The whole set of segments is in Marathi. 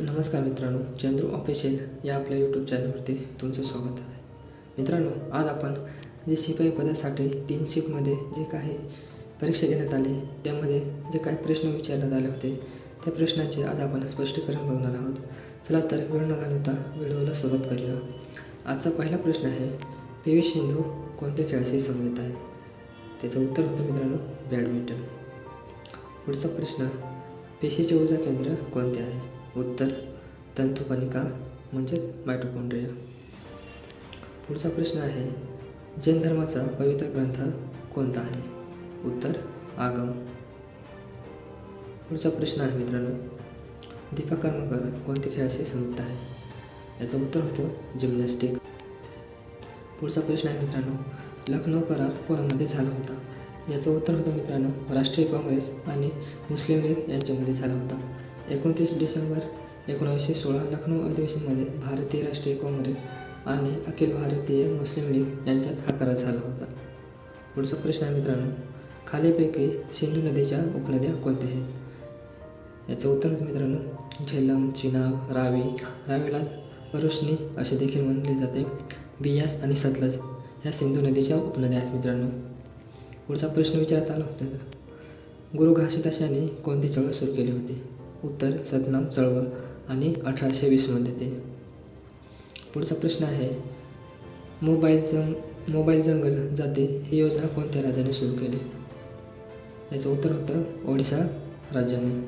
नमस्कार मित्रांनो चंद्रू ऑफिशियल या आपल्या यूट्यूब चॅनलवरती तुमचं स्वागत आहे. मित्रांनो आज आपण जे शिपाई पदासाठी तीन शिफ्टमध्ये जे काही परीक्षा घेण्यात आली त्यामध्ये जे काही प्रश्न विचारण्यात आले होते त्या प्रश्नांचे आज आपण स्पष्टीकरण बघणार आहोत. चला तर वेळ न घालवता व्हिडिओला सुरुवात करूया. आजचा पहिला प्रश्न आहे पी व्ही सिंधू कोणत्या खेळाशी संबंधित आहे? त्याचं उत्तर होतं मित्रांनो बॅडमिंटन. पुढचा प्रश्न पेशीचे ऊर्जा केंद्र कोणते आहे? उत्तर तंतुकणिका म्हणजेच मायटोकॉन्ड्रिया. पुढचा प्रश्न आहे जैन धर्माचा पवित्र ग्रंथ कोणता आहे? उत्तर आगम. पुढचा प्रश्न आहे मित्रांनो दीपा कर्मकर कोणत्या खेळाशी संबंधित आहे? याचं उत्तर होतं जिम्नॅस्टिक. पुढचा प्रश्न आहे मित्रांनो लखनौ करार कोणामध्ये झाला होता? याचं उत्तर होतं मित्रांनो राष्ट्रीय काँग्रेस आणि मुस्लिम लीग यांच्यामध्ये झाला होता. एकोणतीस डिसेंबर एकोणीसशे सोळा लखनौ अधिवेशनमध्ये भारतीय राष्ट्रीय काँग्रेस आणि अखिल भारतीय मुस्लिम लीग यांच्यात हा करार झाला होता. पुढचा प्रश्न आहे मित्रांनो खालीपैकी सिंधू नदीच्या उपनद्या कोणत्या आहेत? याचं उत्तर मित्रांनो झेलम चिनाब रावी. रावीला रोशनी असे देखील म्हणले जाते. बियास आणि सतलज ह्या सिंधू नदीच्या उपनद्या आहेत मित्रांनो. पुढचा प्रश्न विचारत आला होता गुरु घासीदास यांनी कोणती चळवळ सुरू केली होती? उत्तर सतनाम चळवळ आणि अठराशे वीसमध्ये ते. पुढचा प्रश्न आहे मोबाईल जंग मोबाईल जंगल जाते ही योजना कोणत्या राज्याने सुरू केली? याचं उत्तर होतं ओडिशा राज्याने.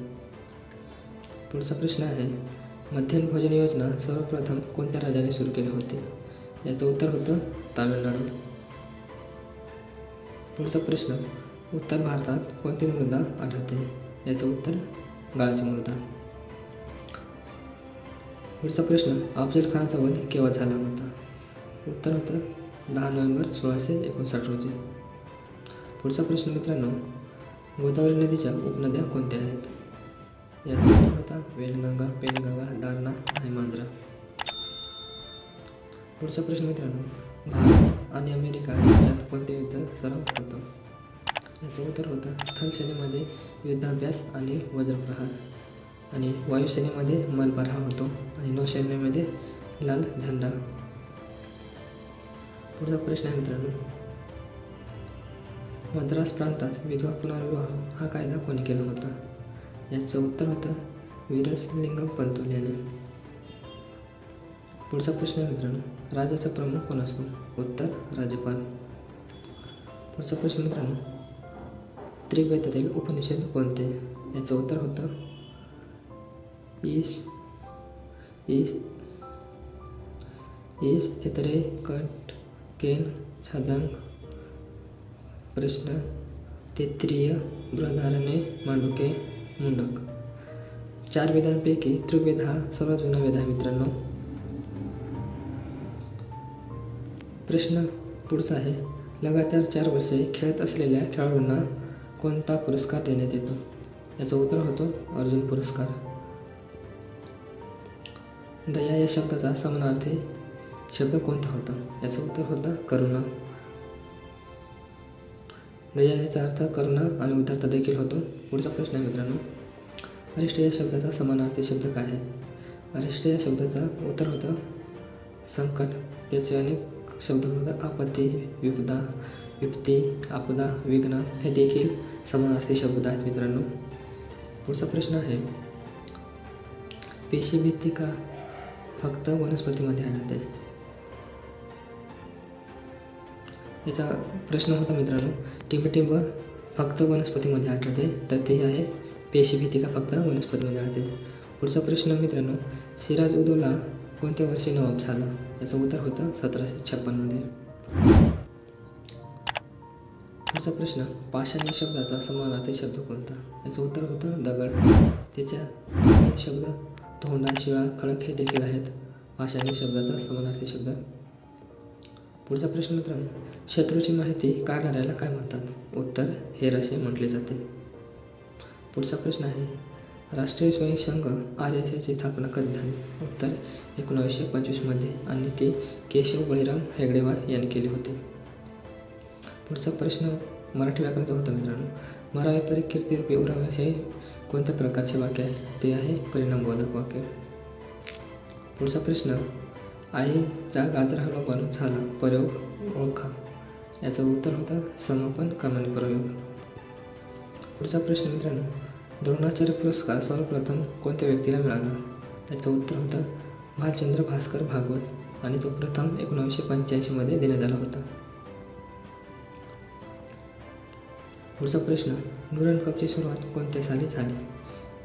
पुढचा प्रश्न आहे मध्यान्ह भोजन योजना सर्वप्रथम कोणत्या राज्याने सुरू केली होती? याचं उत्तर होतं तामिळनाडू. पुढचा प्रश्न उत्तर भारतात कोणती मृदा आढळते? याचं उत्तर गाळाची मृदा. पुढचा प्रश्न अफजल खानचा वध केव्हा झाला होता? उत्तर होतं दहा नोव्हेंबर सोळाशे एकोणसाठ रोजी. पुढचा प्रश्न मित्रांनो गोदावरी नदीच्या उपनद्या कोणत्या आहेत? याचा उत्तर होता वेणगंगा पेनगंगा दारणा आणि मांजरा. पुढचा प्रश्न मित्रांनो भारत आणि अमेरिका यांच्यात कोणते युद्ध सराव होतं याचं उत्तर होतं. स्थलसेनेमध्ये युद्धाभ्यास आणि वज्रप्रहार. आणि वायुसेनेमध्ये हा होतो आणि नौसेनेमध्ये लाल झेंडा. पुढचा प्रश्न आहे मित्रांनो. मद्रास प्रांतात विधवा पुनर्विवाह हा कायदा कोणी केला होता? याचं उत्तर होतं वीरसलिंगम पंतोल याने पुढचा प्रश्न आहे मित्रांनो. राज्याचा प्रमुख कोण असतो? उत्तर राज्यपाल. पुढचा प्रश्न मित्रांनो. त्रिवेदातील उपनिषद कोणते? याचं उत्तर होतं. ईश ईश ईश इतरे कट केन छादंग प्रश्न तेत्रिय बृहधारणे मांडुके मुंडक. चार वेदांपैकी त्रिवेद हा सर्वात जुना वेद आहे मित्रांनो. प्रश्न पुढचा आहे. लगातार चार वर्षे खेळत असलेल्या खेळाडूंना कोणता पुरस्कार देण्यात येतो? याचं उत्तर होतो अर्जुन पुरस्कार. दया या शब्दाचा समानार्थी शब्द कोणता होता? याचं उत्तर होतं करुणा. दया याचा अर्थ करुणा आणि उदारता देखील होतो. पुढचा प्रश्न आहे मित्रांनो. अरिष्ट या शब्दाचा समानार्थी शब्द काय आहे? अरिष्ट या शब्दाचा उत्तर होतं संकट. त्याचे अनेक शब्द होतात आपत्ती विपदा विपत्ती आपदा विघ्न हे देखील समानार्थी शब्द आहेत मित्रांनो. पुढचा प्रश्न आहे पेशीभित्तिका फक्त वनस्पतीमध्ये आढळते. याचा प्रश्न होता मित्रांनो टिंबटिंब फक्त वनस्पतीमध्ये आढळते तर ते आहे पेशीभित्तिका फक्त वनस्पतीमध्ये आढळते. पुढचा प्रश्न मित्रांनो सिराज उदोला कोणत्या वर्षी नवाब झाला? याचं उत्तर होतं सतराशे छप्पनमध्ये. पुढचा प्रश्न पाषाण या शब्दाचा समानार्थी शब्द कोणता? याचं उत्तर होतं दगड. त्याच्या शब्द धोंडा शिळा खडक हे देखील आहेत. पाषाण या शब्दाचा समानार्थी शब्द. पुढचा प्रश्न मित्रांनो शत्रूची माहिती काढणाऱ्याला काय म्हणतात? उत्तर हेर असे म्हटले जाते. पुढचा प्रश्न आहे राष्ट्रीय स्वयं संघ आर एस एची स्थापना कधी झाली? उत्तर एकोणावीसशे पंचवीसमध्ये आणि ते केशव बळीराम हेगडेवार यांनी केले होते. पुढचा प्रश्न मराठी व्याकरणाचा होता मित्रांनो. मरावे परी कीर्तीरूपी उरावे हे कोणत्या प्रकारचे वाक्य आहे? ते आहे परिणामबोधक वाक्य. पुढचा प्रश्न आईचा गाजर हलवा बनून झाला प्रयोग ओळखा. याचं उत्तर होतं समापन कमानी प्रयोग. पुढचा प्रश्न मित्रांनो द्रोणाचार्य पुरस्कार सर्वप्रथम कोणत्या व्यक्तीला मिळाला? याचं उत्तर होतं भालचंद्र भास्कर भागवत. आणि तो प्रथम एकोणावीसशे पंच्याऐंशीमध्ये देण्यात आला होता. पुढचा प्रश्न न्यूरन कपची सुरुवात कोणत्या साली झाली?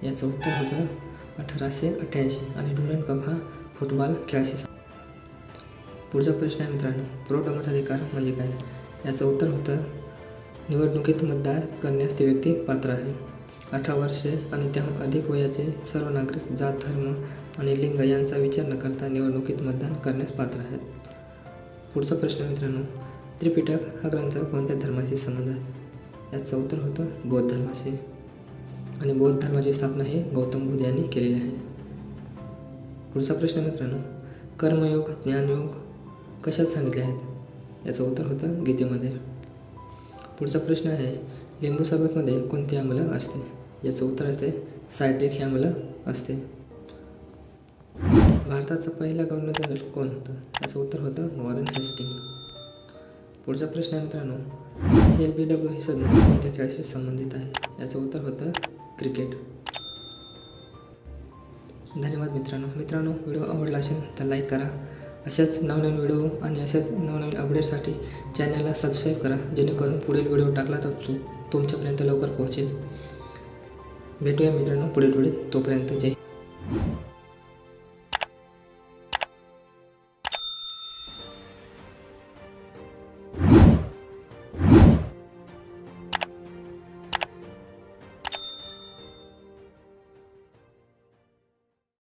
याचं उत्तर होतं अठराशे अठ्ठ्याऐंशी आणि ड्युरन कप हा फुटबॉल खेळाशी पुढचा प्रश्न आहे मित्रांनो प्रौढ मताधिकार म्हणजे काय? याचं उत्तर होतं निवडणुकीत मतदान करण्यास ती व्यक्ती पात्र आहे. अठरा वर्षे आणि त्याहून अधिक वयाचे सर्व नागरिक जात धर्म आणि लिंग यांचा विचार न करता निवडणुकीत मतदान करण्यास पात्र आहेत. पुढचा प्रश्न मित्रांनो त्रिपिटक हा ग्रंथ कोणत्या धर्माशी संबंध आहे? याचं उत्तर होतं बौद्ध धर्माशी आणि बौद्ध धर्माची स्थापना ही गौतम बुद्ध यांनी केलेली आहे. पुढचा प्रश्न मित्रांनो कर्मयोग ज्ञानयोग कशात सांगितले आहेत? याचं उत्तर होतं गीतेमध्ये. पुढचा प्रश्न आहे लिंबू सरबतमध्ये कोणती आम्ल असते? याचं उत्तर असते सायट्रिक हे आम्ल असते. भारताचा पहिला गव्हर्नर जनरल कोण होतं? याचं उत्तर होतं वॉरन हेस्टिंग. पुढचा प्रश्न आहे मित्रांनो एल बी डब्ल्यू ही संज्ञा कोणत्या खेळाशी संबंधित आहे? याचं उत्तर होतं क्रिकेट. धन्यवाद मित्रांनो. मित्रांनो व्हिडिओ आवडला असेल तर लाईक करा. अशाच नवनवीन व्हिडिओ आणि अशाच नवनवीन अपडेटसाठी चॅनलला सबस्क्राईब करा जेणेकरून पुढील व्हिडिओ टाकला तर तो तुमच्यापर्यंत लवकर पोहोचेल. भेटूया मित्रांनो पुढील व्हिडिओ तोपर्यंत जय